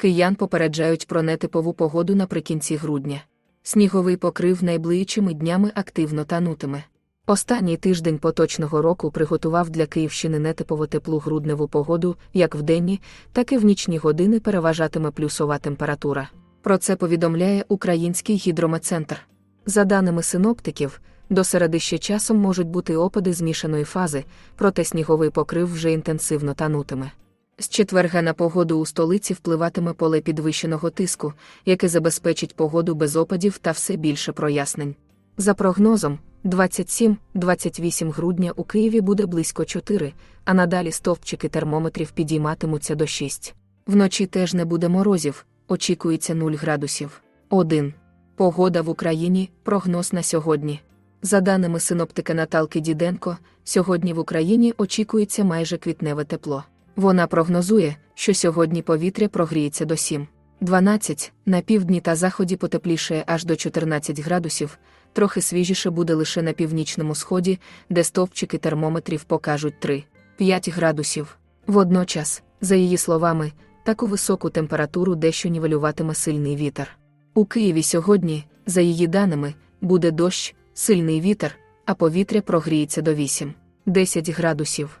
Киян попереджають про нетипову погоду наприкінці грудня. Сніговий покрив найближчими днями активно танутиме. Останній тиждень поточного року приготував для Київщини нетипово теплу грудневу погоду, як в денні, так і в нічні години переважатиме плюсова температура. Про це повідомляє Український гідрометцентр. За даними синоптиків, до середи ще часом можуть бути опади змішаної фази, проте сніговий покрив вже інтенсивно танутиме. З четверга на погоду у столиці впливатиме поле підвищеного тиску, яке забезпечить погоду без опадів та все більше прояснень. За прогнозом, 27-28 грудня у Києві буде близько 4, а надалі стовпчики термометрів підійматимуться до 6. Вночі теж не буде морозів, очікується 0 градусів. 1. Погода в Україні прогноз на сьогодні. За даними синоптика Наталки Діденко, сьогодні в Україні очікується майже квітневе тепло. Вона прогнозує, що сьогодні повітря прогріється до 7. 12, на півдні та заході потеплішає аж до 14 градусів, трохи свіжіше буде лише на північному сході, де стовпчики термометрів покажуть 3, 5 градусів. Водночас, за її словами, таку високу температуру дещо нівелюватиме сильний вітер. У Києві сьогодні, за її даними, буде дощ, сильний вітер, а повітря прогріється до 8, 10 градусів.